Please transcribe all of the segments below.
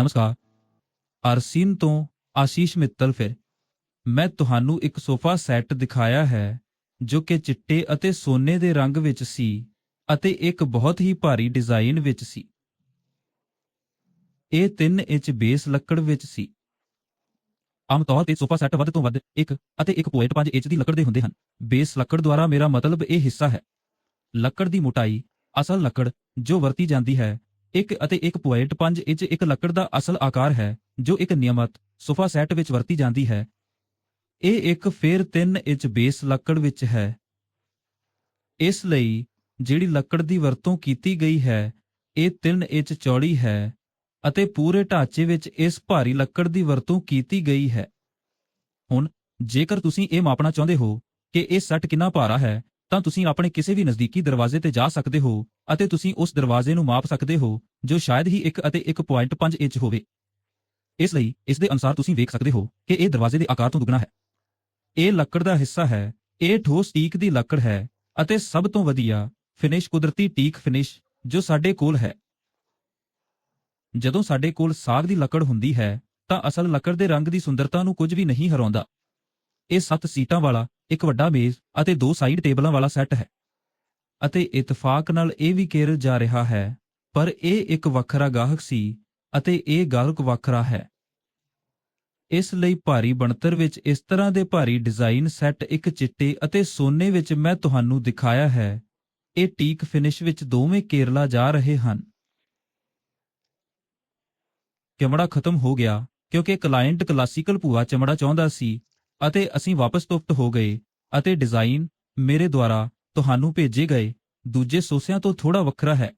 ਨਮਸਕਾਰ। ਅਰਸੀਨ ਤੋਂ ਆਸ਼ੀਸ਼ ਮਿੱਤਲ ਫਿਰ। ਮੈਂ ਤੁਹਾਨੂੰ ਇੱਕ ਸੋਫਾ ਸੈੱਟ ਦਿਖਾਇਆ ਹੈ, ਜੋ ਕਿ ਚਿੱਟੇ ਅਤੇ ਸੋਨੇ ਦੇ ਰੰਗ ਵਿੱਚ ਸੀ ਅਤੇ ਇੱਕ ਬਹੁਤ ਹੀ ਭਾਰੀ ਡਿਜ਼ਾਈਨ ਵਿੱਚ ਸੀ। ਇਹ 3 ਇੰਚ ਬੇਸ ਲੱਕੜ ਵਿੱਚ ਸੀ। ਆਮ ਤੌਰ ਤੇ ਸੋਫਾ ਸੈੱਟ ਵੱਧ ਤੋਂ ਵੱਧ 1 ਅਤੇ 1.5 ਇੰਚ ਦੀ ਲੱਕੜ ਦੇ ਹੁੰਦੇ ਹਨ। ਬੇਸ ਲੱਕੜ ਦੁਆਰਾ ਮੇਰਾ ਮਤਲਬ ਇਹ ਹਿੱਸਾ ਹੈ। ਲੱਕੜ ਦੀ ਮੋਟਾਈ, ਅਸਲ ਲੱਕੜ ਜੋ ਵਰਤੀ ਜਾਂਦੀ ਹੈ ਇੱਕ ਅਤੇ 1.5 ਇੰਚ ਇੱਕ ਲੱਕੜ ਦਾ ਅਸਲ ਆਕਾਰ ਹੈ, ਜੋ ਇੱਕ ਨਿਯਮਤ ਸੋਫਾ ਸੈੱਟ ਵਿੱਚ ਵਰਤੀ ਜਾਂਦੀ ਹੈ। ਇਹ ਇੱਕ ਫੇਰ 3 ਇੰਚ ਬੇਸ ਲੱਕੜ ਵਿੱਚ ਹੈ। ਇਸ ਲਈ ਜਿਹੜੀ ਲੱਕੜ ਦੀ ਵਰਤੋਂ ਕੀਤੀ ਗਈ ਹੈ, ਇਹ 3 ਇੰਚ ਚੌੜੀ ਹੈ ਅਤੇ ਪੂਰੇ ਢਾਂਚੇ ਵਿੱਚ ਇਸ ਭਾਰੀ ਲੱਕੜ ਦੀ ਵਰਤੋਂ ਕੀਤੀ ਗਈ ਹੈ। ਹੁਣ, ਜੇਕਰ ਤੁਸੀਂ ਇਹ ਮਾਪਣਾ ਚਾਹੁੰਦੇ ਹੋ ਕਿ ਇਹ ਸੈੱਟ ਕਿੰਨਾ ਭਾਰਾ ਹੈ, ਤਾਂ ਤੁਸੀਂ ਆਪਣੇ ਕਿਸੇ ਵੀ ਨਜ਼ਦੀਕੀ ਦਰਵਾਜ਼ੇ ਤੇ ਜਾ ਸਕਦੇ ਹੋ। ਅਤੇ ਤੁਸੀਂ ਉਸ ਦਰਵਾਜ਼ੇ ਨੂੰ ਮਾਪ ਸਕਦੇ ਹੋ, ਜੋ ਸ਼ਾਇਦ ਹੀ 1 ਅਤੇ 1.5 ਇੰਚ ਹੋਵੇ। ਇਸ ਲਈ, ਇਸ ਦੇ ਅਨੁਸਾਰ ਤੁਸੀਂ ਵੇਖ ਸਕਦੇ ਹੋ ਕਿ ਇਹ ਦਰਵਾਜ਼ੇ ਦੇ ਆਕਾਰ ਤੋਂ ਦੁੱਗਣਾ ਹੈ। ਇਹ ਲੱਕੜ ਦਾ ਹਿੱਸਾ ਹੈ। ਇਹ ਠੋਸ ਟੀਕ ਦੀ ਲੱਕੜ ਹੈ ਅਤੇ ਸਭ ਤੋਂ ਵਧੀਆ ਫਿਨਿਸ਼ ਕੁਦਰਤੀ ਟੀਕ ਫਿਨਿਸ਼ ਜੋ ਸਾਡੇ ਕੋਲ ਹੈ। ਜਦੋਂ ਸਾਡੇ ਕੋਲ ਸਾਗ ਦੀ ਲੱਕੜ ਹੁੰਦੀ ਹੈ, ਤਾਂ ਅਸਲ ਲੱਕੜ ਦੇ ਰੰਗ ਦੀ ਸੁੰਦਰਤਾ ਨੂੰ ਕੁਝ ਵੀ ਨਹੀਂ ਹਰਾਉਂਦਾ। ਇਹ ਸੱਤ ਸੀਟਾਂ ਵਾਲਾ, ਇੱਕ ਵੱਡਾ ਮੇਜ਼ ਅਤੇ ਦੋ ਸਾਈਡ ਟੇਬਲਾਂ ਵਾਲਾ ਸੈੱਟ ਹੈ। ਅਤੇ ਇਤਫਾਕ ਨਾਲ ਇਹ ਵੀ ਕਿਹਾ ਜਾ ਰਿਹਾ ਹੈ, ਪਰ ਇਹ ਇੱਕ ਵੱਖਰਾ ਗਾਹਕ ਸੀ ਅਤੇ ਇਹ ਗਾਹਕ ਵੱਖਰਾ ਹੈ। ਇਸ ਲਈ ਭਾਰੀ ਬਣਤਰ ਵਿੱਚ ਇਸ ਤਰ੍ਹਾਂ ਦੇ ਭਾਰੀ ਡਿਜ਼ਾਈਨ ਸੈੱਟ ਇੱਕ ਚਿੱਟੇ ਅਤੇ ਸੋਨੇ ਵਿੱਚ ਮੈਂ ਤੁਹਾਨੂੰ ਦਿਖਾਇਆ ਹੈ। ਇਹ ਟੀਕ ਫਿਨਿਸ਼ ਵਿੱਚ ਦੋਵੇਂ ਕੇਰਲਾ ਜਾ ਰਹੇ ਹਨ। ਚਮੜਾ ਖਤਮ ਹੋ ਗਿਆ, ਕਿਉਂਕਿ ਕਲਾਇੰਟ ਕਲਾਸੀਕਲ ਭੂਆ ਚਮੜਾ ਚਾਹੁੰਦਾ ਸੀ ਅਤੇ ਅਸੀਂ ਵਾਪਸ ਤੁਪਤ ਹੋ ਗਏ ਅਤੇ ਡਿਜ਼ਾਈਨ ਮੇਰੇ ਦੁਆਰਾ ਤੁਹਾਨੂੰ ਭੇਜੇ ਗਏ, ਦੂਜੇ ਸੋਸਿਆਂ ਤੋਂ ਥੋੜਾ ਵੱਖਰਾ ਹੈ।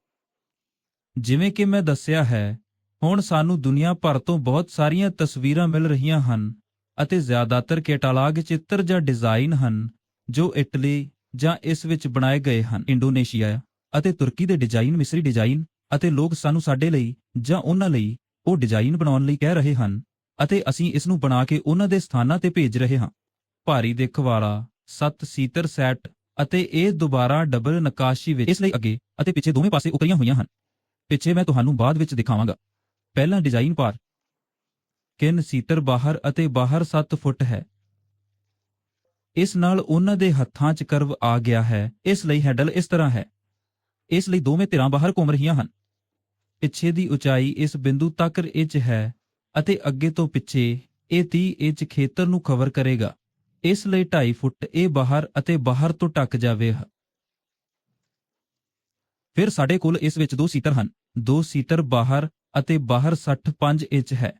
ਜਿਵੇਂ ਕਿ ਮੈਂ ਦੱਸਿਆ ਹੈ, ਹੁਣ ਸਾਨੂੰ ਦੁਨੀਆ ਭਰ ਤੋਂ ਬਹੁਤ ਸਾਰੀਆਂ ਤਸਵੀਰਾਂ ਮਿਲ ਰਹੀਆਂ ਹਨ ਅਤੇ ਜ਼ਿਆਦਾਤਰ ਕੈਟਾਲਾਗ ਚਿੱਤਰ ਜਾਂ ਡਿਜ਼ਾਈਨ ਹਨ, ਜੋ ਇਟਲੀ ਜਾਂ ਇਸ ਵਿੱਚ ਬਣਾਏ ਗਏ ਹਨ। ਇੰਡੋਨੇਸ਼ੀਆ ਅਤੇ ਤੁਰਕੀ ਦੇ ਡਿਜ਼ਾਈਨ, ਮਿਸਰੀ ਡਿਜ਼ਾਈਨ ਅਤੇ ਲੋਕ ਸਾਨੂੰ ਸਾਡੇ ਲਈ ਜਾਂ ਉਹਨਾਂ ਲਈ ਉਹ ਡਿਜ਼ਾਈਨ ਬਣਾਉਣ ਲਈ ਕਹਿ ਰਹੇ ਹਨ ਅਤੇ ਅਸੀਂ ਇਸ ਨੂੰ ਬਣਾ ਕੇ ਉਹਨਾਂ ਦੇ ਸਥਾਨਾਂ ਤੇ ਭੇਜ ਰਹੇ ਹਾਂ। ਭਾਰੀ ਦਿੱਖ ਵਾਲਾ ਸੱਤ ਸੀਟਰ ਸੈੱਟ ਅਤੇ ਇਹ ਦੁਬਾਰਾ ਡਬਲ ਨਕਾਸ਼ੀ ਵਿੱਚ ਇਸ ਲਈ ਅੱਗੇ ਅਤੇ ਪਿੱਛੇ ਦੋਵੇਂ ਪਾਸੇ ਉਕਰੀਆਂ ਹੋਈਆਂ ਹਨ। ਪਿੱਛੇ ਮੈਂ ਤੁਹਾਨੂੰ ਬਾਅਦ ਵਿੱਚ ਦਿਖਾਵਾਂਗਾ। ਪਹਿਲਾ ਡਿਜ਼ਾਈਨ ਭਾਰ। ਕਿਨ ਸੀਟਰ ਬਾਹਰ ਅਤੇ ਬਾਹਰ 7 ਫੁੱਟ ਹੈ। ਇਸ ਨਾਲ ਉਹਨਾਂ ਦੇ ਹੱਥਾਂ 'ਚ ਕਰਵ ਆ ਗਿਆ ਹੈ। ਇਸ ਲਈ ਹੈਂਡਲ ਇਸ ਤਰ੍ਹਾਂ ਹੈ। ਇਸ ਲਈ ਦੋਵੇਂ ਧਿਰਾਂ ਬਾਹਰ ਘੁੰਮ ਰਹੀਆਂ ਹਨ। ਪਿੱਛੇ ਦੀ ਉਚਾਈ ਇਸ ਬਿੰਦੂ ਤੱਕ ਇੰਚ ਹੈ ਅਤੇ ਅੱਗੇ ਤੋਂ ਪਿੱਛੇ ਇਹ 30 ਇੰਚ ਖੇਤਰ ਨੂੰ ਕਵਰ ਕਰੇਗਾ। ਇਸ ਲਈ 2.5 ਫੁੱਟ ਇਹ ਬਾਹਰ ਅਤੇ ਬਾਹਰ ਤੋਂ ਢੱਕ ਜਾਵੇ। ਫਿਰ ਸਾਡੇ ਕੋਲ ਇਸ ਵਿੱਚ ਦੋ ਸੀਟਰ ਹਨ। ਦੋ ਸੀਟਰ ਬਾਹਰ ਅਤੇ ਬਾਹਰ 65 ਇੰਚ ਹੈ।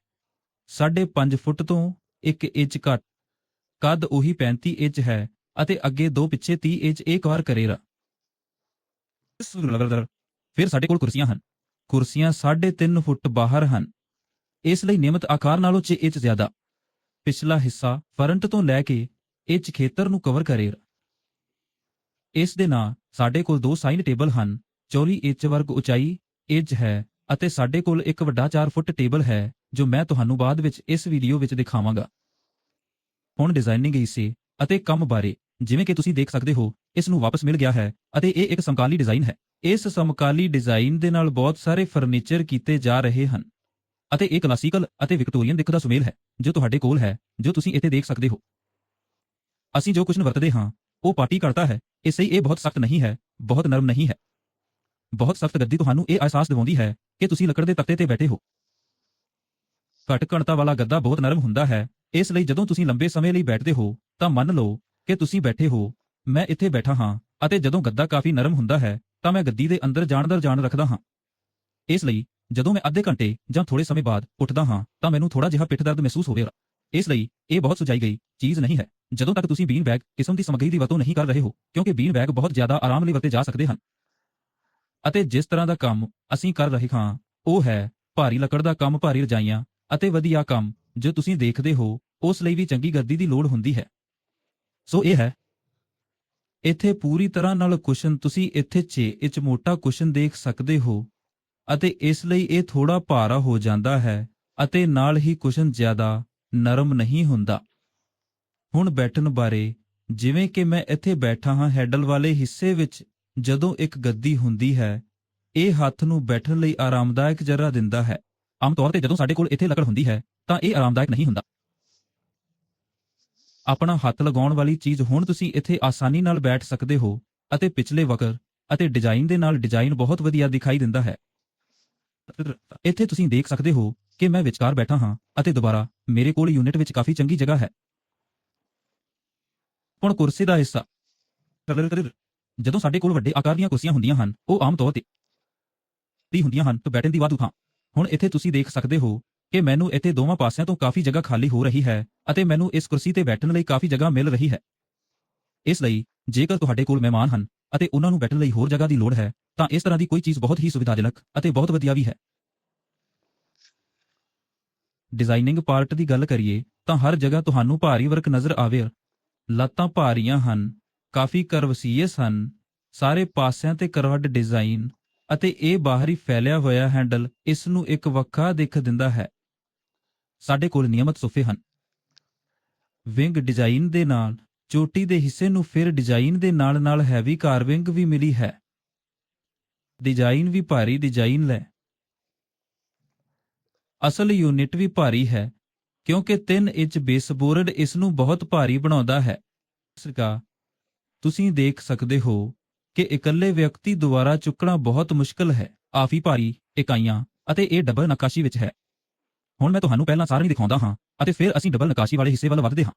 5.5 ਫੁੱਟ ਤੋਂ 1 ਇੰਚ ਘੱਟ। ਕੱਦ ਉਹੀ 35 ਇੰਚ ਹੈ ਅਤੇ ਅੱਗੇ ਦੋ ਪਿੱਛੇ 30 ਇੰਚ ਇਹ ਕਵਰ ਕਰੇਗਾ। ਫਿਰ ਸਾਡੇ ਕੋਲ ਕੁਰਸੀਆਂ ਹਨ। ਕੁਰਸੀਆਂ 3.5 ਫੁੱਟ ਬਾਹਰ ਹਨ। ਇਸ ਲਈ ਨਿਯਮਤ ਆਕਾਰ ਨਾਲੋਂ 6 ਇੰਚ ਜ਼ਿਆਦਾ। ਪਿਛਲਾ ਹਿੱਸਾ ਫਰੰਟ ਤੋਂ ਲੈ ਕੇ ਇੰਚ ਖੇਤਰ ਨੂੰ ਕਵਰ ਕਰੇਗਾ ਇਸ ਦੇ ਨਾਲ ਸਾਡੇ ਕੋਲ ਦੋ ਸਾਈਨ ਟੇਬਲ ਹਨ। 24 ਇੰਚ ਵਰਗ ਉਚਾਈ ਇੰਚ ਹੈ ਅਤੇ ਸਾਡੇ ਕੋਲ ਇੱਕ ਵੱਡਾ 4 ਫੁੱਟ ਟੇਬਲ ਹੈ, ਜੋ ਮੈਂ ਤੁਹਾਨੂੰ ਬਾਅਦ ਵਿੱਚ ਇਸ ਵੀਡੀਓ ਵਿੱਚ ਦਿਖਾਵਾਂਗਾ। ਹੁਣ ਡਿਜ਼ਾਈਨਿੰਗ ਹਿੱਸੇ ਅਤੇ ਕੰਮ ਬਾਰੇ, ਜਿਵੇਂ ਕਿ ਤੁਸੀਂ ਦੇਖ ਸਕਦੇ ਹੋ, ਇਸ ਨੂੰ ਵਾਪਸ ਮਿਲ ਗਿਆ ਹੈ ਅਤੇ ਇਹ ਇੱਕ ਸਮਕਾਲੀ ਡਿਜ਼ਾਈਨ ਹੈ। ਇਸ ਸਮਕਾਲੀ ਡਿਜ਼ਾਈਨ ਦੇ ਨਾਲ ਬਹੁਤ ਸਾਰੇ ਫਰਨੀਚਰ ਕੀਤੇ ਜਾ ਰਹੇ ਹਨ। ਅਤੇ ਇਹ ਕਲਾਸੀਕਲ ਅਤੇ ਵਿਕਟੋਰੀਅਨ ਦਿੱਖ ਦਾ ਸੁਮੇਲ ਹੈ, ਜੋ ਤੁਹਾਡੇ ਕੋਲ ਹੈ, ਜੋ ਤੁਸੀਂ ਇੱਥੇ ਦੇਖ ਸਕਦੇ ਹੋ। ਅਸੀਂ ਜੋ ਕੁਝ ਵਰਤਦੇ ਹਾਂ, ਉਹ ਪਾਰਟੀ ਕਰਦਾ ਹੈ ਇਸ ਲਈ ਇਹ ਬਹੁਤ ਸਖਤ ਨਹੀਂ ਹੈ, ਬਹੁਤ ਨਰਮ ਨਹੀਂ ਹੈ। ਬਹੁਤ ਸਖਤ ਗੱਦੀ ਤੁਹਾਨੂੰ ਇਹ ਅਹਿਸਾਸ ਦਿਵਾਉਂਦੀ ਹੈ ਕਿ ਤੁਸੀਂ ਲੱਕੜ ਦੇ ਤਖਤੇ ਤੇ ਬੈਠੇ ਹੋ। ਘੱਟ ਘਣਤਾ ਵਾਲਾ ਗੱਦਾ ਬਹੁਤ ਨਰਮ ਹੁੰਦਾ ਹੈ, ਇਸ ਲਈ ਜਦੋਂ ਤੁਸੀਂ ਲੰਬੇ ਸਮੇਂ ਲਈ ਬੈਠਦੇ ਹੋ, ਤਾਂ ਮੰਨ ਲਓ ਕਿ ਤੁਸੀਂ ਬੈਠੇ ਹੋ, ਮੈਂ ਇੱਥੇ ਬੈਠਾ ਹਾਂ, ਅਤੇ ਜਦੋਂ ਗੱਦਾ ਕਾਫੀ ਨਰਮ ਹੁੰਦਾ ਹੈ, ਤਾਂ ਮੈਂ ਗੱਦੀ ਦੇ ਅੰਦਰ ਜਾਣ ਜਾਣਦਰ ਜਾਣ ਰੱਖਦਾ ਹਾਂ। ਇਸ ਲਈ ਜਦੋਂ ਮੈਂ ਅੱਧੇ ਘੰਟੇ ਜਾਂ ਥੋੜੇ ਸਮੇਂ ਬਾਅਦ ਉੱਠਦਾ ਹਾਂ, ਤਾਂ ਮੈਨੂੰ ਥੋੜਾ ਜਿਹਾ ਪਿੱਠ ਦਰਦ ਮਹਿਸੂਸ ਹੋਵੇਗਾ। ਇਸ ਲਈ ਇਹ ਬਹੁਤ ਸੁਝਾਈ ਗਈ ਚੀਜ਼ ਨਹੀਂ ਹੈ। ਜਦੋਂ ਤੱਕ ਤੁਸੀਂ ਬੀਨ ਬੈਗ ਕਿਸਮ ਦੀ ਸਮੱਗਰੀ ਦੀ ਵਰਤੋਂ ਨਹੀਂ ਕਰ ਰਹੇ ਹੋ, ਕਿਉਂਕਿ ਬੀਨ ਬੈਗ ਬਹੁਤ ਜ਼ਿਆਦਾ ਆਰਾਮ ਲਈ ਵਰਤੇ ਜਾ ਸਕਦੇ ਹਨ। ਅਤੇ ਜਿਸ ਤਰ੍ਹਾਂ ਦਾ ਕੰਮ ਅਸੀਂ ਕਰ ਰਹੇ ਹਾਂ, ਉਹ ਹੈ ਭਾਰੀ ਲੱਕੜ ਦਾ ਕੰਮ, ਭਾਰੀ ਰਜਾਈਆਂ ਅਤੇ ਵਧੀਆ ਕੰਮ, ਜੋ ਤੁਸੀਂ ਦੇਖਦੇ ਹੋ, ਉਸ ਲਈ ਵੀ ਚੰਗੀ ਗੱਦੀ ਦੀ ਲੋੜ ਹੁੰਦੀ ਹੈ। ਸੋ ਇਹ ਹੈ। ਇੱਥੇ ਪੂਰੀ ਤਰ੍ਹਾਂ ਨਾਲ ਕੁਸ਼ਨ ਤੁਸੀਂ ਇੱਥੇ 6 ਇੰਚ ਮੋਟਾ ਕੁਸ਼ਨ ਦੇਖ ਸਕਦੇ ਹੋ। ਅਤੇ ਇਸ ਲਈ ਇਹ ਥੋੜਾ ਭਾਰਾ ਹੋ ਜਾਂਦਾ ਹੈ ਅਤੇ ਨਾਲ ਹੀ ਕੁਸ਼ਨ ਜ਼ਿਆਦਾ ਨਰਮ ਨਹੀਂ ਹੁੰਦਾ। ਹੁਣ ਬੈਠਣ ਬਾਰੇ, ਜਿਵੇਂ ਕਿ ਮੈਂ ਇੱਥੇ ਬੈਠਾ ਹਾਂ, ਹੈਡਲ ਵਾਲੇ ਹਿੱਸੇ ਵਿੱਚ ਜਦੋਂ ਇੱਕ ਗੱਦੀ ਹੁੰਦੀ ਹੈ, ਇਹ ਹੱਥ ਨੂੰ ਬੈਠਣ ਲਈ ਆਰਾਮਦਾਇਕ ਜ਼ਰਾ ਦਿੰਦਾ ਹੈ। ਆਮ ਤੌਰ ਤੇ ਜਦੋਂ ਸਾਡੇ ਕੋਲ ਇੱਥੇ ਲੱਕੜ ਹੁੰਦੀ ਹੈ, ਤਾਂ ਇਹ ਆਰਾਮਦਾਇਕ ਨਹੀਂ ਹੁੰਦਾ। ਆਪਣਾ ਹੱਥ ਲਗਾਉਣ ਵਾਲੀ ਚੀਜ਼ ਹੁਣ ਤੁਸੀਂ ਇੱਥੇ ਆਸਾਨੀ ਨਾਲ ਬੈਠ ਸਕਦੇ ਹੋ ਅਤੇ ਪਿਛਲੇ ਵਕਰ ਅਤੇ ਡਿਜ਼ਾਈਨ ਦੇ ਨਾਲ ਡਿਜ਼ਾਈਨ ਬਹੁਤ ਵਧੀਆ ਦਿਖਾਈ ਦਿੰਦਾ ਹੈ। ਇੱਥੇ ਤੁਸੀਂ ਦੇਖ ਸਕਦੇ ਹੋ ਕਿ ਮੈਂ ਵਿਚਕਾਰ ਬੈਠਾ ਹਾਂ ਅਤੇ ਦੁਬਾਰਾ ਮੇਰੇ ਕੋਲ ਯੂਨਿਟ ਵਿੱਚ ਕਾਫੀ ਚੰਗੀ ਜਗ੍ਹਾ ਹੈ। ਹੁਣ ਕੁਰਸੀ ਦਾ ਹਿੱਸਾ। ਜਦੋਂ ਸਾਡੇ ਕੋਲ ਵੱਡੇ ਆਕਾਰ ਦੀਆਂ ਕੁਰਸੀਆਂ ਹੁੰਦੀਆਂ ਹਨ, ਉਹ ਆਮ ਤੌਰ ਤੇ ਦੀ ਹੁੰਦੀਆਂ ਹਨ, ਤਾਂ ਬੈਠਣ ਦੀ ਵਾਧੂ ਥਾਂ। ਹੁਣ ਇੱਥੇ ਤੁਸੀਂ ਦੇਖ ਸਕਦੇ ਹੋ ਕਿ ਮੈਨੂੰ ਇੱਥੇ ਦੋਵਾਂ ਪਾਸਿਆਂ ਤੋਂ ਕਾਫੀ ਜਗ੍ਹਾ ਖਾਲੀ ਹੋ ਰਹੀ ਹੈ ਅਤੇ ਮੈਨੂੰ ਇਸ ਕੁਰਸੀ ਤੇ ਬੈਠਣ ਲਈ ਕਾਫੀ ਜਗ੍ਹਾ ਮਿਲ ਰਹੀ ਹੈ। ਇਸ ਲਈ ਜੇਕਰ ਤੁਹਾਡੇ ਕੋਲ ਮਹਿਮਾਨ ਹਨ ਅਤੇ ਉਹਨਾਂ ਨੂੰ ਬੈਠਣ ਲਈ ਹੋਰ ਜਗ੍ਹਾ ਦੀ ਲੋੜ ਹੈ, ਤਾਂ ਇਸ ਤਰ੍ਹਾਂ ਦੀ ਕੋਈ ਚੀਜ਼ ਬਹੁਤ ਹੀ ਸੁਵਿਧਾਜਨਕ ਅਤੇ ਬਹੁਤ ਵਧੀਆ ਵੀ ਹੈ। ਡਿਜ਼ਾਈਨਿੰਗ ਪਾਰਟ ਦੀ ਗੱਲ ਕਰੀਏ, ਤਾਂ ਹਰ ਜਗ੍ਹਾ ਤੁਹਾਨੂੰ ਭਾਰੀ ਵਰਕ ਨਜ਼ਰ ਆਵੇ। ਲੱਤਾਂ ਭਾਰੀਆਂ ਹਨ, ਕਾਫੀ ਕਰਵਸੀਅਸ ਹਨ, ਸਾਰੇ ਪਾਸਿਆਂ ਤੇ ਕਰਵਡ ਡਿਜ਼ਾਈਨ ਅਤੇ ਇਹ ਬਾਹਰੀ ਫੈਲਿਆ ਹੋਇਆ ਹੈਂਡਲ ਇਸ ਨੂੰ ਇੱਕ ਵੱਖਰਾ ਦਿੱਖ ਦਿੰਦਾ ਹੈ। ਸਾਡੇ ਕੋਲ ਨਿਯਮਤ ਸੋਫੇ ਹਨ। ਵਿੰਗ ਡਿਜ਼ਾਈਨ ਦੇ ਨਾਲ ਚੋਟੀ ਦੇ ਹਿੱਸੇ ਨੂੰ ਫਿਰ ਡਿਜ਼ਾਈਨ ਦੇ ਨਾਲ ਨਾਲ ਹੈਵੀ ਕਾਰਵਿੰਗ ਵੀ ਮਿਲੀ ਹੈ। ਡਿਜ਼ਾਈਨ ਵੀ ਭਾਰੀ ਡਿਜ਼ਾਈਨ ਲੈ। ਅਸਲ ਯੂਨਿਟ ਵੀ ਭਾਰੀ ਹੈ, ਕਿਉਂਕਿ 3 ਇੰਚ ਬੇਸਬੋਰਡ ਇਸ ਨੂੰ ਬਹੁਤ ਭਾਰੀ ਬਣਾਉਂਦਾ ਹੈ। ਸਰਕਾ ਤੁਸੀਂ ਦੇਖ ਸਕਦੇ ਹੋ ਕਿ ਇਕੱਲੇ ਵਿਅਕਤੀ ਦੁਆਰਾ ਚੁੱਕਣਾ ਬਹੁਤ ਮੁਸ਼ਕਲ ਹੈ। ਆਫੀ ਭਾਰੀ, ਇਕਾਈਆਂ ਅਤੇ ਇਹ ਡਬਲ ਨਕਾਸ਼ੀ ਵਿੱਚ ਹੈ। ਹੁਣ ਮੈਂ ਤੁਹਾਨੂੰ ਪਹਿਲਾਂ ਸਾਰਣੀ ਦਿਖਾਉਂਦਾ ਹਾਂ ਅਤੇ ਫਿਰ ਅਸੀਂ ਡਬਲ ਨਕਾਸ਼ੀ ਵਾਲੇ ਹਿੱਸੇ ਵੱਲ ਵਧਦੇ ਹਾਂ।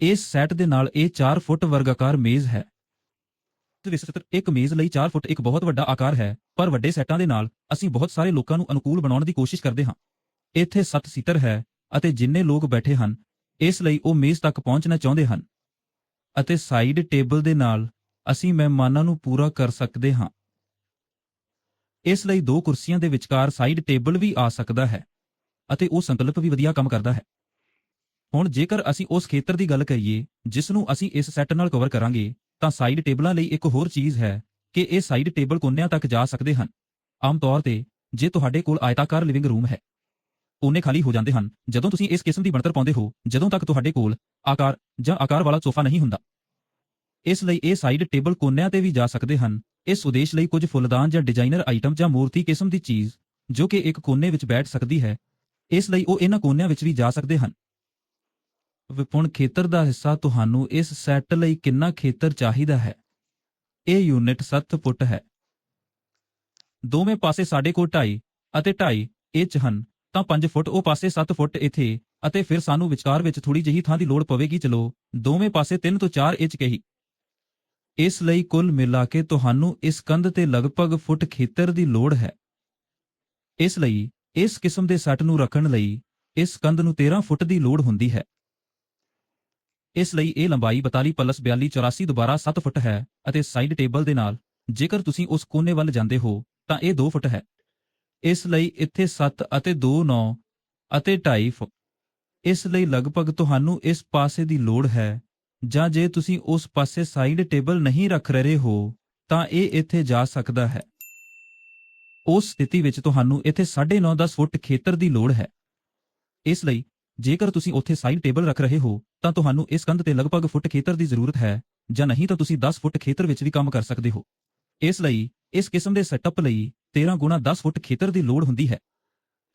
ਇਸ ਸੈੱਟ ਦੇ ਨਾਲ ਇਹ 4 ਫੁੱਟ ਵਰਗਾਕਾਰ ਮੇਜ਼ ਹੈ। ਤੇ ਇੱਕ ਮੇਜ਼ ਲਈ 4 ਫੁੱਟ ਇੱਕ ਬਹੁਤ ਵੱਡਾ ਆਕਾਰ ਹੈ, ਪਰ ਵੱਡੇ ਸੈੱਟਾਂ ਦੇ ਨਾਲ ਅਸੀਂ ਬਹੁਤ ਸਾਰੇ ਲੋਕਾਂ ਨੂੰ ਅਨੁਕੂਲ ਬਣਾਉਣ ਦੀ ਕੋਸ਼ਿਸ਼ ਕਰਦੇ ਹਾਂ। ਇੱਥੇ 7 ਸੀਟਰ ਹੈ ਅਤੇ ਜਿੰਨੇ ਲੋਕ ਬੈਠੇ ਹਨ, ਇਸ ਲਈ ਉਹ ਮੇਜ਼ ਤੱਕ ਪਹੁੰਚਣਾ ਚਾਹੁੰਦੇ ਹਨ। ਅਤੇ ਸਾਈਡ ਟੇਬਲ ਦੇ ਨਾਲ ਅਸੀਂ ਮਹਿਮਾਨਾਂ ਨੂੰ ਪੂਰਾ ਕਰ ਸਕਦੇ ਹਾਂ। ਇਸ ਲਈ ਦੋ ਕੁਰਸੀਆਂ ਦੇ ਵਿਚਕਾਰ ਸਾਈਡ ਟੇਬਲ ਵੀ ਆ ਸਕਦਾ ਹੈ ਅਤੇ ਉਹ ਸੰਕਲਪ ਵੀ ਵਧੀਆ ਕੰਮ ਕਰਦਾ ਹੈ। ਹੁਣ ਜੇਕਰ ਅਸੀਂ ਉਸ ਖੇਤਰ ਦੀ ਗੱਲ ਕਰੀਏ, ਜਿਸ ਨੂੰ ਅਸੀਂ ਇਸ ਸੈੱਟ ਨਾਲ ਕਵਰ ਕਰਾਂਗੇ, ਤਾਂ ਸਾਈਡ ਟੇਬਲਾਂ ਲਈ ਇੱਕ ਹੋਰ ਚੀਜ਼ ਹੈ ਕਿ ਇਹ ਸਾਈਡ ਟੇਬਲ ਕੋਨਿਆਂ ਤੱਕ ਜਾ ਸਕਦੇ ਹਨ। ਆਮ ਤੌਰ ਤੇ, ਜੇ ਤੁਹਾਡੇ ਕੋਲ ਆਇਤਾਕਾਰ ਲਿਵਿੰਗ ਰੂਮ ਹੈ, ਉਹਨੇ ਖਾਲੀ ਹੋ ਜਾਂਦੇ ਹਨ, ਜਦੋਂ ਤੁਸੀਂ ਇਸ ਕਿਸਮ ਦੀ ਬਣਤਰ ਪਾਉਂਦੇ ਹੋ, ਜਦੋਂ ਤੱਕ ਤੁਹਾਡੇ ਕੋਲ ਆਕਾਰ ਜਾਂ ਆਕਾਰ ਵਾਲਾ ਸੋਫਾ ਨਹੀਂ ਹੁੰਦਾ। ਇਸ ਲਈ ਇਹ ਸਾਈਡ ਟੇਬਲ ਕੋਨਿਆਂ ਤੇ ਵੀ ਜਾ ਸਕਦੇ ਹਨ। ਇਸ ਉਦੇਸ਼ ਲਈ ਕੁਝ ਫੁੱਲਦਾਨ ਜਾਂ ਡਿਜ਼ਾਈਨਰ ਆਈਟਮ ਜਾਂ ਮੂਰਤੀ ਕਿਸਮ ਦੀ ਚੀਜ਼, ਜੋ ਕਿ ਇੱਕ ਕੋਨੇ ਵਿੱਚ ਬੈਠ ਸਕਦੀ ਹੈ, ਇਸ ਲਈ ਉਹ ਇਹਨਾਂ ਕੋਨਿਆਂ ਵਿੱਚ ਵੀ ਜਾ ਸਕਦੇ ਹਨ। ਵਿਪੁਣ ਖੇਤਰ ਦਾ ਹਿੱਸਾ ਤੁਹਾਨੂੰ ਇਸ ਸੈੱਟ ਲਈ ਕਿੰਨਾ ਖੇਤਰ ਚਾਹੀਦਾ ਹੈ? ਇਹ ਯੂਨਿਟ 7 ਫੁੱਟ ਹੈ। ਦੋਵੇਂ ਪਾਸੇ ਸਾਡੇ ਕੋਲ 2.5 ਅਤੇ 2.5 ਇੰਚ ਹਨ, ਤਾਂ 5 ਫੁੱਟ ਉਹ ਪਾਸੇ 7 ਫੁੱਟ ਇੱਥੇ ਅਤੇ ਫਿਰ ਸਾਨੂੰ ਵਿਚਕਾਰ ਵਿੱਚ ਥੋੜੀ ਜਿਹੀ ਥਾਂ ਦੀ ਲੋੜ ਪਵੇਗੀ, ਚਲੋ, ਦੋਵੇਂ ਪਾਸੇ 3 ਤੋਂ 4 ਇੰਚ ਕਹੀ। ਇਸ ਲਈ ਕੁੱਲ ਮਿਲਾ ਕੇ ਤੁਹਾਨੂੰ ਇਸ ਕੰਧ ਤੇ ਲਗਭਗ ਫੁੱਟ ਖੇਤਰ ਦੀ ਲੋੜ ਹੈ। ਇਸ ਲਈ ਇਸ ਕਿਸਮ ਦੇ ਸੈੱਟ ਨੂੰ ਰੱਖਣ ਲਈ ਇਸ ਕੰਧ ਨੂੰ 13 ਫੁੱਟ ਦੀ ਲੋੜ ਹੁੰਦੀ ਹੈ। ਇਸ ਲਈ ਇਹ ਲੰਬਾਈ 42 ਪਲਸ 42 84 ਦੁਬਾਰਾ 7 ਫੁੱਟ ਹੈ ਅਤੇ ਸਾਈਡ ਟੇਬਲ ਦੇ ਨਾਲ, ਜੇਕਰ ਤੁਸੀਂ ਉਸ ਕੋਨੇ ਵੱਲ ਜਾਂਦੇ ਹੋ, ਤਾਂ ਇਹ 2 ਫੁੱਟ ਹੈ। ਇਸ ਲਈ ਇੱਥੇ 7 ਅਤੇ 2 9 ਅਤੇ 2.5 ਫੁੱਟ। ਇਸ ਲਈ ਲਗਭਗ ਤੁਹਾਨੂੰ ਇਸ ਪਾਸੇ ਦੀ ਲੋੜ ਹੈ, ਜਾਂ ਜੇ ਤੁਸੀਂ ਉਸ ਪਾਸੇ ਸਾਈਡ ਟੇਬਲ ਨਹੀਂ ਰੱਖ ਰਹੇ ਹੋ, ਤਾਂ ਇਹ ਇੱਥੇ ਜਾ ਸਕਦਾ ਹੈ। ਉਸ ਸਥਿਤੀ ਵਿੱਚ ਤੁਹਾਨੂੰ ਇੱਥੇ 9.5 10 ਫੁੱਟ ਖੇਤਰ ਦੀ ਲੋੜ ਹੈ। ਇਸ ਲਈ ਜੇਕਰ ਤੁਸੀਂ ਉੱਥੇ ਸਾਈਡ ਟੇਬਲ ਰੱਖ ਰਹੇ ਹੋ, ਤਾਂ ਤੁਹਾਨੂੰ ਇਸ ਕੰਧ ਤੇ ਲਗਭਗ ਫੁੱਟ ਖੇਤਰ ਦੀ ਜ਼ਰੂਰਤ ਹੈ, ਜਾਂ ਨਹੀਂ ਤਾਂ ਤੁਸੀਂ 10 ਫੁੱਟ ਖੇਤਰ ਵਿੱਚ ਵੀ ਕੰਮ ਕਰ ਸਕਦੇ ਹੋ। ਇਸ ਲਈ, ਇਸ ਕਿਸਮ ਦੇ ਸੈਟਅਪ ਲਈ 13 ਗੁਣਾ 10 ਫੁੱਟ ਖੇਤਰ ਦੀ ਲੋੜ ਹੁੰਦੀ ਹੈ।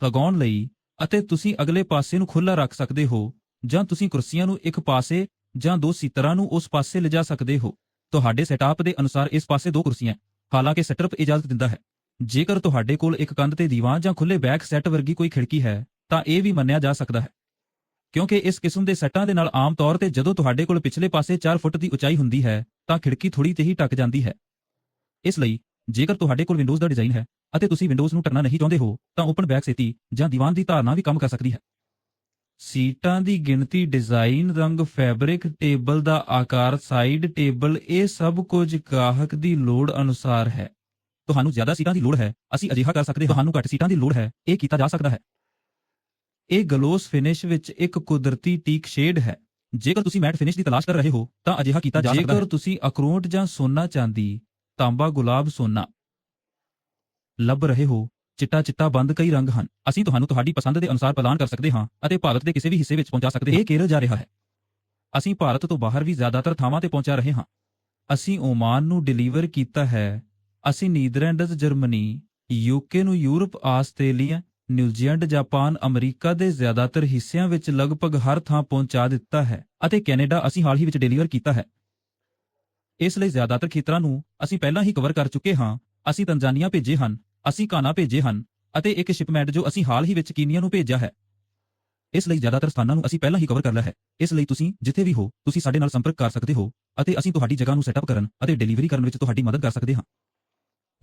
ਲਗਾਉਣ ਲਈ, ਅਤੇ ਤੁਸੀਂ ਅਗਲੇ ਪਾਸੇ ਨੂੰ ਖੁੱਲਾ ਰੱਖ ਸਕਦੇ ਹੋ, ਜਾਂ ਤੁਸੀਂ ਕੁਰਸੀਆਂ ਨੂੰ ਇੱਕ ਪਾਸੇ, ਜਾਂ ਦੋ ਸੀਤਰਾਂ ਨੂੰ ਉਸ ਪਾਸੇ ਲਿਜਾ ਸਕਦੇ ਹੋ। ਤੁਹਾਡੇ ਸੈਟਅਪ ਦੇ ਅਨੁਸਾਰ ਇਸ ਪਾਸੇ ਦੋ ਕੁਰਸੀਆਂ ਹਾਲਾਂਕਿ ਸੈਟਅਪ ਇਜਾਜ਼ਤ ਦਿੰਦਾ ਹੈ। ਜੇਕਰ ਤੁਹਾਡੇ ਕੋਲ ਇੱਕ ਕੰਧ ਤੇ ਦੀਵਾਨ ਜਾਂ ਖੁੱਲੇ ਬੈਕ ਸੈੱਟ ਵਰਗੀ ਕੋਈ ਖਿੜਕੀ ਹੈ, ਤਾਂ ਇਹ ਵੀ ਮੰਨਿਆ ਜਾ ਸਕਦਾ ਹੈ। ਕਿਉਂਕਿ ਇਸ ਕਿਸਮ ਦੇ ਸੈੱਟਾਂ ਦੇ ਨਾਲ ਆਮ ਤੌਰ ਤੇ ਜਦੋਂ ਤੁਹਾਡੇ ਕੋਲ ਪਿਛਲੇ ਪਾਸੇ 4 ਫੁੱਟ ਦੀ ਉਚਾਈ ਹੁੰਦੀ ਹੈ, ਤਾਂ ਖਿੜਕੀ ਥੋੜੀ ਤੇ ਹੀ ਟੱਕ ਜਾਂਦੀ ਹੈ। ਇਸ ਲਈ, ਜੇਕਰ ਤੁਹਾਡੇ ਕੋਲ ਵਿੰਡੋਜ਼ ਦਾ ਡਿਜ਼ਾਈਨ ਹੈ ਅਤੇ ਤੁਸੀਂ ਵਿੰਡੋਜ਼ ਨੂੰ ਟੱਕਣਾ ਨਹੀਂ ਚਾਹੁੰਦੇ ਹੋ, ਤਾਂ ਓਪਨ ਬੈਕ ਸੇਤੀ ਜਾਂ ਦੀਵਾਨ ਦੀ ਧਾਰਨਾ ਵੀ ਕੰਮ ਕਰ ਸਕਦੀ ਹੈ। ਸੀਟਾਂ ਦੀ ਗਿਣਤੀ ਡਿਜ਼ਾਈਨ ਰੰਗ ਫੈਬਰਿਕ ਟੇਬਲ ਦਾ ਆਕਾਰ ਸਾਈਡ ਟੇਬਲ ਇਹ ਸਭ ਕੁਝ ਗਾਹਕ ਦੀ ਲੋੜ ਅਨੁਸਾਰ ਹੈ। ਤੁਹਾਨੂੰ ਜ਼ਿਆਦਾ ਸੀਟਾਂ ਦੀ ਲੋੜ ਹੈ, ਅਸੀਂ ਅਜਿਹਾ ਕਰ ਸਕਦੇ ਹਾਂ। ਤੁਹਾਨੂੰ ਘੱਟ ਸੀਟਾਂ ਦੀ ਲੋੜ ਹੈ, ਇਹ ਕੀਤਾ ਜਾ ਸਕਦਾ ਹੈ। ਇਹ ਗਲੋਸ ਫਿਨਿਸ਼ ਵਿੱਚ ਇੱਕ ਕੁਦਰਤੀ ਟੀਕ ਸ਼ੇਡ ਹੈ। ਜੇਕਰ ਤੁਸੀਂ ਮੈਟ ਫਿਨਿਸ਼ ਦੀ ਤਲਾਸ਼ ਕਰ ਰਹੇ ਹੋ ਤਾਂ ਅਜਿਹਾ ਕੀਤਾ ਜਾ ਸਕਦਾ ਹੈ। ਜੇਕਰ ਤੁਸੀਂ ਅਖਰੋਟ ਜਾਂ ਸੋਨਾ ਚਾਂਦੀ ਤਾਂਬਾ ਗੁਲਾਬ ਸੋਨਾ ਲੱਭ ਰਹੇ ਹੋ ਚਿੱਟਾ ਚਿੱਟਾ ਬੰਦ ਕਈ ਰੰਗ ਹਨ। ਅਸੀਂ ਤੁਹਾਨੂੰ ਤੁਹਾਡੀ ਪਸੰਦ ਦੇ ਅਨੁਸਾਰ ਪ੍ਰਦਾਨ ਕਰ ਸਕਦੇ ਹਾਂ ਅਤੇ ਭਾਰਤ ਦੇ ਕਿਸੇ ਵੀ ਹਿੱਸੇ ਵਿੱਚ ਪਹੁੰਚਾ ਸਕਦੇ ਹਾਂ। ਇਹ ਕੇਰਲ ਜਾ ਰਿਹਾ ਹੈ? ਅਸੀਂ ਭਾਰਤ ਤੋਂ ਬਾਹਰ ਵੀ ਜ਼ਿਆਦਾਤਰ ਥਾਵਾਂ ਤੇ ਪਹੁੰਚਾ ਰਹੇ ਹਾਂ। ਅਸੀਂ ਓਮਾਨ ਨੂੰ ਡਿਲੀਵਰ ਕੀਤਾ ਹੈ। ਅਸੀਂ ਨੀਦਰਲੈਂਡਜ਼ ਜਰਮਨੀ ਯੂਕੇ ਨੂੰ Europe Australia New Zealand, Japan, America ਦੇ ਜ਼ਿਆਦਾਤਰ ਹਿੱਸਿਆਂ ਵਿੱਚ ਲਗਭਗ ਹਰ ਥਾਂ ਪਹੁੰਚਾ ਦਿੱਤਾ ਹੈ ਅਤੇ ਕੈਨੇਡਾ ਅਸੀਂ ਹਾਲ ਹੀ ਵਿੱਚ ਡਿਲੀਵਰ ਕੀਤਾ ਹੈ। ਇਸ ਲਈ ਜ਼ਿਆਦਾਤਰ ਖੇਤਰਾਂ ਨੂੰ ਅਸੀਂ ਪਹਿਲਾਂ ਹੀ ਕਵਰ ਕਰ ਚੁੱਕੇ ਹਾਂ। ਅਸੀਂ ਤੰਜ਼ਾਨੀਆ ਭੇਜੇ ਹਨ, ਅਸੀਂ ਕਾਨਾ ਭੇਜੇ ਹਨ ਅਤੇ ਇੱਕ ਸ਼ਿਪਮੈਂਟ ਜੋ ਅਸੀਂ ਹਾਲ ਹੀ ਵਿੱਚ ਕੀਨੀਆ ਨੂੰ ਭੇਜਿਆ ਹੈ। ਇਸ ਲਈ ਜ਼ਿਆਦਾਤਰ ਸਥਾਨਾਂ ਨੂੰ ਅਸੀਂ ਪਹਿਲਾਂ ਹੀ ਕਵਰ ਕਰ ਲਿਆ ਹੈ। ਇਸ ਲਈ ਤੁਸੀਂ ਜਿੱਥੇ ਵੀ ਹੋ, ਤੁਸੀਂ ਸਾਡੇ ਨਾਲ ਸੰਪਰਕ ਕਰ ਸਕਦੇ ਹੋ ਅਤੇ ਅਸੀਂ ਤੁਹਾਡੀ ਜਗ੍ਹਾ ਨੂੰ ਸੈਟਅਪ ਕਰਨ ਅਤੇ ਡਿਲੀਵਰੀ ਕਰਨ ਵਿੱਚ ਤੁਹਾਡੀ ਮਦਦ ਕਰ ਸਕਦੇ ਹਾਂ।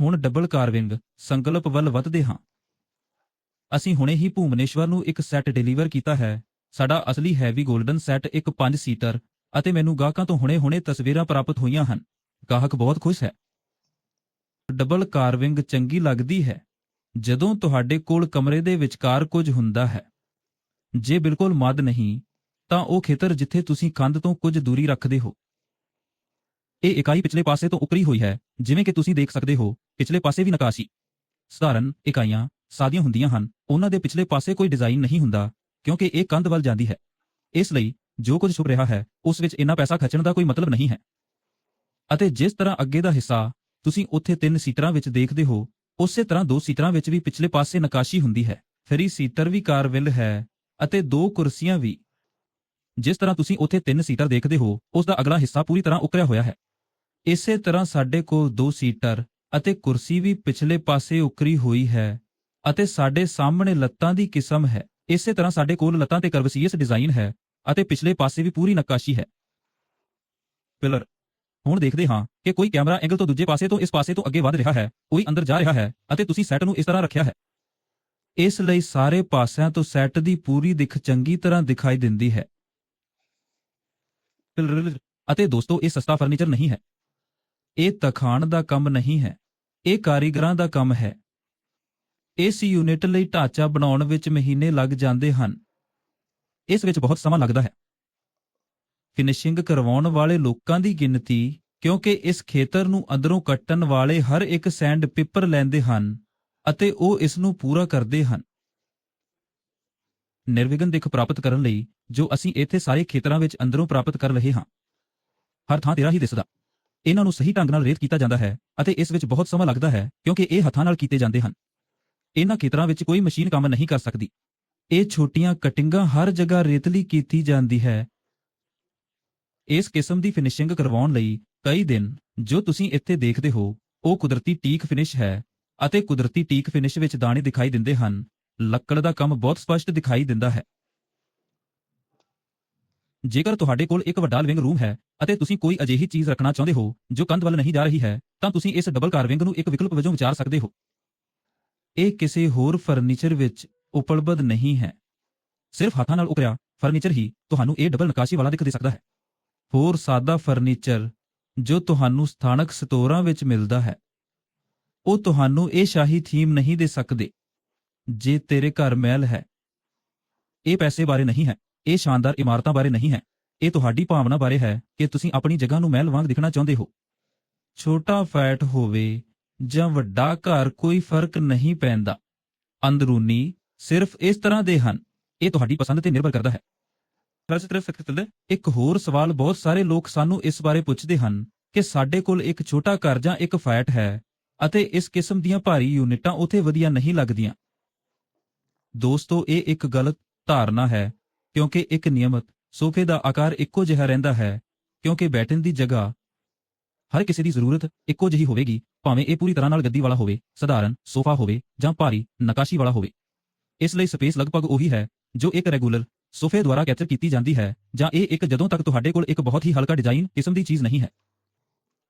ਹੁਣ ਡਬਲ ਕਾਰਵਿੰਗ ਸੰਕਲਪ ਵੱਲ ਵਧਦੇ ਹਾਂ। ਅਸੀਂ ਹੁਣੇ ਹੀ ਭੂਮਨੇਸ਼ਵਰ ਨੂੰ ਇੱਕ ਸੈੱਟ ਡਿਲੀਵਰ ਕੀਤਾ ਹੈ। ਸਾਡਾ ਅਸਲੀ ਹੈਵੀ 골ਡਨ ਸੈੱਟ ਇੱਕ 5 ਸੀਟਰ ਅਤੇ ਮੈਨੂੰ ਗਾਹਕਾਂ ਤੋਂ ਹੁਣੇ-ਹੁਣੇ ਤਸਵੀਰਾਂ ਪ੍ਰਾਪਤ ਹੋਈਆਂ ਹਨ। ਗਾਹਕ ਬਹੁਤ ਖੁਸ਼ ਹੈ। ਡਬਲ ਕਾਰਵਿੰਗ ਚੰਗੀ ਲੱਗਦੀ ਹੈ। ਜਦੋਂ ਤੁਹਾਡੇ ਕੋਲ ਕਮਰੇ ਦੇ ਵਿਚਕਾਰ ਕੁਝ ਹੁੰਦਾ ਹੈ, ਜੇ ਬਿਲਕੁਲ ਮੱਧ ਨਹੀਂ, ਤਾਂ ਉਹ ਖੇਤਰ ਜਿੱਥੇ ਤੁਸੀਂ ਕੰਧ ਤੋਂ ਕੁਝ ਦੂਰੀ ਰੱਖਦੇ ਹੋ। ਇਹ ਇਕਾਈ ਪਿਛਲੇ ਪਾਸੇ ਤੋਂ ਉੱਕਰੀ ਹੋਈ ਹੈ, ਜਿਵੇਂ ਕਿ ਤੁਸੀਂ ਦੇਖ ਸਕਦੇ ਹੋ, ਪਿਛਲੇ ਪਾਸੇ ਵੀ ਨਕਾਸ਼ੀ। ਸਧਾਰਨ ਇਕਾਈਆਂ ਸਾਦੀਆਂ ਹੁੰਦੀਆਂ ਹਨ। ਉਹਨਾਂ ਦੇ ਪਿਛਲੇ ਪਾਸੇ ਕੋਈ ਡਿਜ਼ਾਈਨ ਨਹੀਂ ਹੁੰਦਾ, ਕਿਉਂਕਿ ਇਹ ਕੰਧ ਵੱਲ ਜਾਂਦੀ ਹੈ। ਇਸ ਲਈ ਜੋ ਕੁਝ ਛੁਪ ਰਿਹਾ ਹੈ, ਉਸ ਵਿੱਚ ਇੰਨਾ ਪੈਸਾ ਖਰਚਣ ਦਾ ਕੋਈ ਮਤਲਬ ਨਹੀਂ ਹੈ। ਅਤੇ ਜਿਸ ਤਰ੍ਹਾਂ ਅੱਗੇ ਦਾ ਹਿੱਸਾ ਤੁਸੀਂ ਉੱਥੇ ਤਿੰਨ ਸੀਟਰਾਂ ਵਿੱਚ ਦੇਖਦੇ ਹੋ, ਉਸੇ ਤਰ੍ਹਾਂ ਦੋ ਸੀਟਰਾਂ ਵਿੱਚ ਵੀ ਪਿਛਲੇ ਪਾਸੇ ਨਕਾਸ਼ੀ ਹੁੰਦੀ ਹੈ। ਫਰੀ ਸੀਟਰ ਵੀ ਕਾਰਵਿਲ ਹੈ ਅਤੇ ਦੋ ਕੁਰਸੀਆਂ ਵੀ। ਜਿਸ ਤਰ੍ਹਾਂ ਤੁਸੀਂ ਉੱਥੇ ਤਿੰਨ ਸੀਟਰ ਦੇਖਦੇ ਹੋ, ਉਸ ਦਾ ਅਗਲਾ ਹਿੱਸਾ ਪੂਰੀ ਤਰ੍ਹਾਂ ਉਕਰਿਆ ਹੋਇਆ ਹੈ। ਇਸੇ ਤਰ੍ਹਾਂ ਸਾਡੇ ਕੋਲ ਦੋ ਸੀਟਰ ਅਤੇ ਕੁਰਸੀ ਵੀ ਪਿਛਲੇ ਪਾਸੇ ਉਕਰੀ ਹੋਈ ਹੈ। ਅਤੇ ਸਾਡੇ ਸਾਹਮਣੇ ਲੱਤਾਂ ਦੀ ਕਿਸਮ ਹੈ। ਇਸੇ ਤਰ੍ਹਾਂ ਸਾਡੇ ਕੋਲ ਲੱਤਾਂ ਤੇ ਕਰਵਸੀਅਸ ਡਿਜ਼ਾਈਨ ਹੈ ਅਤੇ ਪਿਛਲੇ ਪਾਸੇ ਵੀ ਪੂਰੀ ਨਕਾਸ਼ੀ ਹੈ। ਪਿਲਰ, ਹੁਣ ਦੇਖਦੇ ਹਾਂ ਕਿ ਕੋਈ ਕੈਮਰਾ ਐਂਗਲ ਤੋਂ ਦੂਜੇ ਪਾਸੇ ਤੋਂ ਇਸ ਪਾਸੇ ਤੋਂ ਅੱਗੇ ਵਧ ਰਿਹਾ ਹੈ, ਕੋਈ ਅੰਦਰ ਜਾ ਰਿਹਾ ਹੈ ਅਤੇ ਤੁਸੀਂ ਸੈੱਟ ਨੂੰ ਇਸ ਤਰ੍ਹਾਂ ਰੱਖਿਆ ਹੈ। ਇਸ ਲਈ ਸਾਰੇ ਪਾਸਿਆਂ ਤੋਂ ਸੈੱਟ ਦੀ ਪੂਰੀ ਦਿੱਖ ਚੰਗੀ ਤਰ੍ਹਾਂ ਦਿਖਾਈ ਦਿੰਦੀ ਹੈ। ਪਿਲਰ, ਅਤੇ ਦੋਸਤੋ, ਇਹ ਸਸਤਾ ਫਰਨੀਚਰ ਨਹੀਂ ਹੈ। ਇਹ ਤਖਾਣ ਦਾ ਕੰਮ ਨਹੀਂ ਹੈ। ਇਹ ਕਾਰੀਗਰਾਂ ਦਾ ਕੰਮ ਹੈ। ਇਸ ਯੂਨਿਟ ਲਈ ਢਾਂਚਾ ਬਣਾਉਣ ਵਿੱਚ ਮਹੀਨੇ ਲੱਗ ਜਾਂਦੇ ਹਨ। ਇਸ ਵਿੱਚ ਬਹੁਤ ਸਮਾਂ ਲੱਗਦਾ ਹੈ। ਫਿਨਿਸ਼ਿੰਗ ਕਰਵਾਉਣ ਵਾਲੇ ਲੋਕਾਂ ਦੀ ਗਿਣਤੀ, ਕਿਉਂਕਿ ਇਸ ਖੇਤਰ ਨੂੰ ਅੰਦਰੋਂ ਕੱਟਣ ਵਾਲੇ ਹਰ ਇੱਕ ਸੈਂਡ ਪੇਪਰ ਲੈਂਦੇ ਹਨ ਅਤੇ ਉਹ ਇਸ ਨੂੰ ਪੂਰਾ ਕਰਦੇ ਹਨ। ਨਿਰਵਿਘਨ ਦਿੱਖ ਪ੍ਰਾਪਤ ਕਰਨ ਲਈ ਜੋ ਅਸੀਂ ਇੱਥੇ ਸਾਰੇ ਖੇਤਰਾਂ ਵਿੱਚ ਅੰਦਰੋਂ ਪ੍ਰਾਪਤ ਕਰ ਰਹੇ ਹਾਂ, ਹਰ ਥਾਂ ਤੇਰਾ ਹੀ ਦਿਸਦਾ। ਇਹਨਾਂ ਨੂੰ ਸਹੀ ਢੰਗ ਨਾਲ ਰੇਤ ਕੀਤਾ ਜਾਂਦਾ ਹੈ ਅਤੇ ਇਸ ਵਿੱਚ ਬਹੁਤ ਸਮਾਂ ਲੱਗਦਾ ਹੈ, ਕਿਉਂਕਿ ਇਹ ਹੱਥਾਂ ਨਾਲ ਕੀਤੇ ਜਾਂਦੇ ਹਨ। ਇਹਨਾਂ ਖੇਤਰਾਂ ਵਿੱਚ ਕੋਈ ਮਸ਼ੀਨ ਕੰਮ ਨਹੀਂ ਕਰ ਸਕਦੀ। ਇਹ ਛੋਟੀਆਂ ਕਟਿੰਗਾਂ ਹਰ ਜਗ੍ਹਾ ਰੇਤਲੀ ਕੀਤੀ ਜਾਂਦੀ ਹੈ। ਇਸ ਕਿਸਮ ਦੀ ਫਿਨਿਸ਼ਿੰਗ ਕਰਵਾਉਣ ਲਈ ਕਈ ਦਿਨ ਜੋ ਤੁਸੀਂ ਇੱਥੇ ਦੇਖਦੇ ਹੋ, ਉਹ ਕੁਦਰਤੀ ਟੀਕ ਫਿਨਿਸ਼ ਹੈ ਅਤੇ ਕੁਦਰਤੀ ਟੀਕ ਫਿਨਿਸ਼ ਵਿੱਚ ਦਾਣੇ ਦਿਖਾਈ ਦਿੰਦੇ ਹਨ। ਲੱਕੜ ਦਾ ਕੰਮ ਬਹੁਤ ਸਪਸ਼ਟ ਦਿਖਾਈ ਦਿੰਦਾ ਹੈ। ਜੇਕਰ ਤੁਹਾਡੇ ਕੋਲ ਇੱਕ ਵੱਡਾ ਲਿਵਿੰਗ ਰੂਮ ਹੈ ਅਤੇ ਤੁਸੀਂ ਕੋਈ ਅਜਿਹੀ ਚੀਜ਼ ਰੱਖਣਾ ਚਾਹੁੰਦੇ ਹੋ ਜੋ ਕੰਧ ਵੱਲ ਨਹੀਂ ਜਾ ਰਹੀ ਹੈ, ਤਾਂ ਤੁਸੀਂ ਇਸ ਡਬਲ ਕਾਰਵਿੰਗ ਨੂੰ ਇੱਕ ਵਿਕਲਪ ਵਜੋਂ ਵਿਚਾਰ ਸਕਦੇ ਹੋ। ਇਹ ਕਿਸੇ ਹੋਰ ਫਰਨੀਚਰ ਵਿੱਚ ਉਪਲਬਧ ਨਹੀਂ ਹੈ। ਸਿਰਫ ਹੱਥਾਂ ਨਾਲ ਉਕਰਿਆ ਫਰਨੀਚਰ ਹੀ ਤੁਹਾਨੂੰ ਇਹ ਡਬਲ ਨਕਾਸ਼ੀ ਵਾਲਾ ਦਿਖ ਦੇ ਸਕਦਾ ਹੈ। ਹੋਰ ਸਾਦਾ ਫਰਨੀਚਰ ਜੋ ਤੁਹਾਨੂੰ ਸਥਾਨਕ ਸਟੋਰਾਂ ਵਿੱਚ ਮਿਲਦਾ ਹੈ, ਉਹ ਤੁਹਾਨੂੰ ਇਹ ਸ਼ਾਹੀ ਥੀਮ ਨਹੀਂ ਦੇ ਸਕਦੇ। ਜੇ ਤੇਰੇ ਘਰ ਮਹਿਲ ਹੈ, ਇਹ ਪੈਸੇ ਬਾਰੇ ਨਹੀਂ ਹੈ, ਇਹ ਸ਼ਾਨਦਾਰ ਇਮਾਰਤਾਂ ਬਾਰੇ ਨਹੀਂ ਹੈ, ਇਹ ਤੁਹਾਡੀ ਭਾਵਨਾ ਬਾਰੇ ਹੈ ਕਿ ਤੁਸੀਂ ਆਪਣੀ ਜਗ੍ਹਾ ਨੂੰ ਮਹਿਲ ਵਾਂਗ ਦਿਖਣਾ ਚਾਹੁੰਦੇ ਹੋ। ਛੋਟਾ ਫੈਟ ਹੋਵੇ ਜਾਂ ਵੱਡਾ ਘਰ ਕੋਈ ਫ਼ਰਕ ਨਹੀਂ ਪੈਂਦਾ। ਅੰਦਰੂਨੀ ਸਿਰਫ ਇਸ ਤਰ੍ਹਾਂ ਦੇ ਹਨ। ਇਹ ਤੁਹਾਡੀ ਪਸੰਦ ਤੇ ਨਿਰਭਰ ਕਰਦਾ ਹੈ। ਇੱਕ ਹੋਰ ਸਵਾਲ ਬਹੁਤ ਸਾਰੇ ਲੋਕ ਸਾਨੂੰ ਇਸ ਬਾਰੇ ਪੁੱਛਦੇ ਹਨ ਕਿ ਸਾਡੇ ਕੋਲ ਇੱਕ ਛੋਟਾ ਘਰ ਜਾਂ ਇੱਕ ਫੈਟ ਹੈ ਅਤੇ ਇਸ ਕਿਸਮ ਦੀਆਂ ਭਾਰੀ ਯੂਨਿਟਾਂ ਉਥੇ ਵਧੀਆ ਨਹੀਂ ਲੱਗਦੀਆਂ। ਦੋਸਤੋ, ਇਹ ਇੱਕ ਗਲਤ ਧਾਰਨਾ ਹੈ ਕਿਉਂਕਿ ਇੱਕ ਨਿਯਮਤ ਸੋਫੇ ਦਾ ਆਕਾਰ ਇੱਕੋ ਜਿਹਾ ਰਹਿੰਦਾ ਹੈ ਕਿਉਂਕਿ ਬੈਠਣ ਦੀ ਜਗ੍ਹਾ ਹਰ ਕਿਸੇ ਦੀ ਜ਼ਰੂਰਤ ਇੱਕੋ ਜਿਹੀ ਹੋਵੇਗੀ, ਭਾਵੇਂ ਇਹ ਪੂਰੀ ਤਰ੍ਹਾਂ ਨਾਲ ਗੱਦੀ ਵਾਲਾ ਹੋਵੇ, ਸਧਾਰਨ ਸੋਫਾ ਹੋਵੇ ਜਾਂ ਭਾਰੀ ਨਕਾਸ਼ੀ ਵਾਲਾ ਹੋਵੇ। ਇਸ ਲਈ ਸਪੇਸ ਲਗਭਗ ਉਹੀ ਹੈ ਜੋ ਇੱਕ ਰੈਗੂਲਰ ਸੋਫੇ ਦੁਆਰਾ ਕੈਪਚਰ ਕੀਤੀ ਜਾਂਦੀ ਹੈ, ਜਾਂ ਇਹ ਇੱਕ ਜਦੋਂ ਤੱਕ ਤੁਹਾਡੇ ਕੋਲ ਇੱਕ ਬਹੁਤ ਹੀ ਹਲਕਾ ਡਿਜ਼ਾਈਨ ਕਿਸਮ ਦੀ ਚੀਜ਼ ਨਹੀਂ ਹੈ।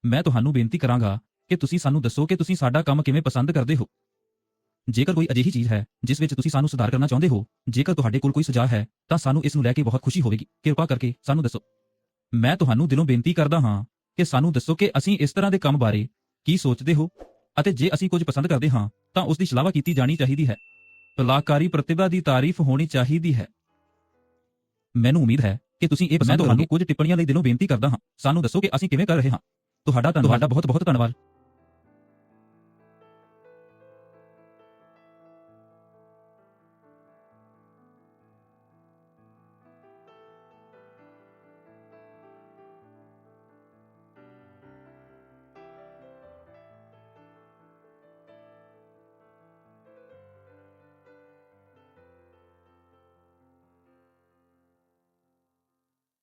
ਮੈਂ ਤੁਹਾਨੂੰ ਬੇਨਤੀ ਕਰਾਂਗਾ ਕਿ ਤੁਸੀਂ ਸਾਨੂੰ ਦੱਸੋ ਕਿ ਤੁਸੀਂ ਸਾਡਾ ਕੰਮ ਕਿਵੇਂ ਪਸੰਦ ਕਰਦੇ ਹੋ। ਜੇਕਰ ਕੋਈ ਅਜਿਹੀ ਚੀਜ਼ ਹੈ ਜਿਸ ਵਿੱਚ ਤੁਸੀਂ ਸਾਨੂੰ ਸੁਧਾਰ ਕਰਨਾ ਚਾਹੁੰਦੇ ਹੋ, ਜੇਕਰ ਤੁਹਾਡੇ ਕੋਲ ਕੋਈ ਸੁਝਾਅ ਹੈ, ਤਾਂ ਸਾਨੂੰ ਇਸ ਨੂੰ ਲੈ ਕੇ ਬਹੁਤ ਖੁਸ਼ੀ ਹੋਵੇਗੀ। ਕਿਰਪਾ ਕਰਕੇ ਸਾਨੂੰ ਦੱਸੋ। ਮੈਂ ਤੁਹਾਨੂੰ ਦਿਲੋਂ ਬੇਨਤੀ ਕਰਦਾ ਹਾਂ ਕਿ ਸਾਨੂੰ ਦੱਸੋ ਕਿ ਅਸੀਂ ਇਸ ਤਰ੍ਹਾਂ ਦੇ ਕੰਮ ਬਾਰੇ ਕੀ ਸੋਚਦੇ ਹੋ? ਅਤੇ ਜੇ ਅਸੀਂ ਕੁਝ ਪਸੰਦ ਕਰਦੇ ਹਾਂ ਤਾਂ ਉਸ ਦੀ ਸ਼ਲਾਘਾ ਕੀਤੀ ਜਾਣੀ ਚਾਹੀਦੀ ਹੈ। ਕਲਾਕਾਰੀ ਪ੍ਰਤਿਭਾ ਦੀ ਤਾਰੀਫ ਹੋਣੀ ਚਾਹੀਦੀ ਹੈ। ਮੈਨੂੰ ਉਮੀਦ ਹੈ ਕਿ ਤੁਸੀਂ ਇਹ ਪਸੰਦ ਤੁਹਾਨੂੰ ਕੁਝ ਟਿੱਪਣੀਆਂ ਲਈ ਦਿਲੋਂ ਬੇਨਤੀ ਕਰਦਾ ਹਾਂ। ਸਾਨੂੰ ਦੱਸੋ ਕਿ ਅਸੀਂ ਕਿਵੇਂ ਕਰ ਰਹੇ ਹਾਂ। ਤੁਹਾਡਾ ਧੰਨਵਾਦ। ਬਹੁਤ ਬਹੁਤ ਧੰਨਵਾਦ।